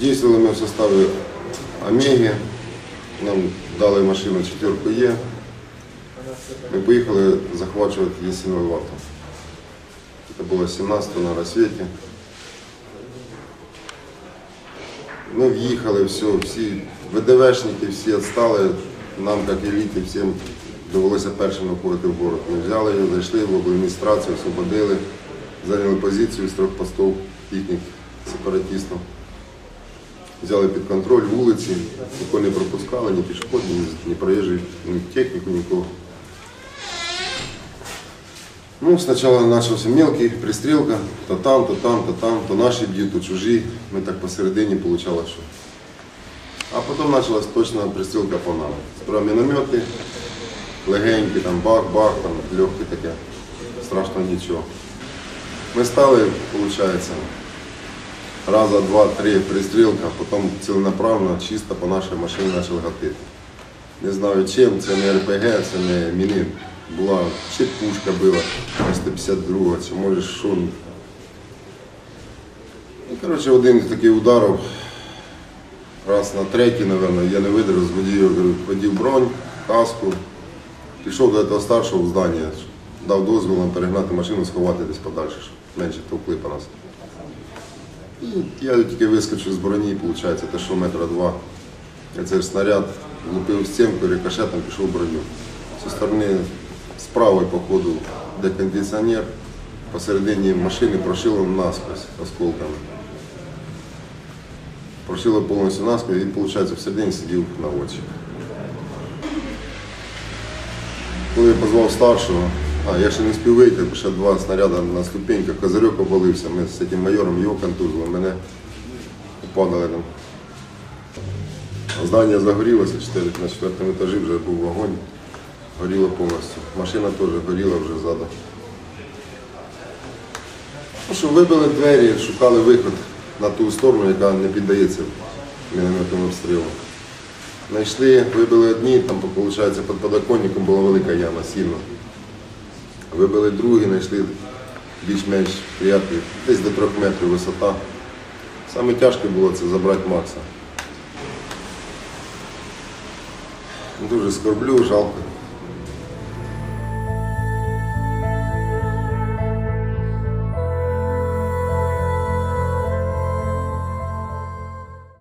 Дійствували ми в составі Омеги. Нам дали машину четверку Є. Ми поїхали захвачувати Єсінову варту. Це було 17 на розсвіті. Ми в'їхали, все, всі ВДВшники всі відстали. Нам, як еліті, всім довелося першим виходити в город. Ми взяли його, зайшли в адміністрацію, освободили, зайняли позицію з трьох постів їхніх сепаратистів. Взяли під контроль вулиці, нікого не пропускали, ні пішохідні, ні, проїжджі, ні техніку, нікого. Ну, спочатку почався мелкий, пристрілка, то там, то там, то там, то наші б'ють, то чужі. Ми так посередині вийшло, що. А потім почалась точна пристрілка по нам. Справа міномети, легенькі, там бах-бах, там легкі таке, страшно нічого. Ми стали, виходить, раза, два, три пристрілка, потім ціленаправно, чисто по нашій машині почали гатити. Не знаю чим, це не РПГ, це не міни. Була чи пушка била, 152, чи може що. І, коротше, один із таких ударів, раз на третій, мабуть, я не видержав, водів бронь, каску. Пішов до цього старшого здання, дав дозвіл нам перегнати машину, сховати десь подальше, щоб менше товкли по нас. І я тільки вискочив з броні, виходить, те, що метра два. І цей снаряд влупив в стінку, рикошетом пішов в броню. Зі сторони з правої, по ходу, де кондиціонер, посередині машини прошило насквозь осколками. Прошило повністю насквозь і, виходить, всередині сидів на очі. Коли я позвав старшого, а я ще не спів вийти, ще два снаряди на ступеньках, козирьок обвалився. Ми з цим майором його контузили, мене упадали там. Здання загорілося, чотири- на четвертому етажі вже був вогонь, горіло повністю. Машина теж горіла вже ззаду. Ну що, вибили двері, шукали виход на ту сторону, яка не піддається мінометному обстрілу. Знайшли, вибили одні, там, виходить, під подоконником була велика яма, сильно. Вибили другий, знайшли більш-менш приятний, десь до трьох метрів висота. Саме тяжке було це забрати Макса. Дуже скорблю, жалко.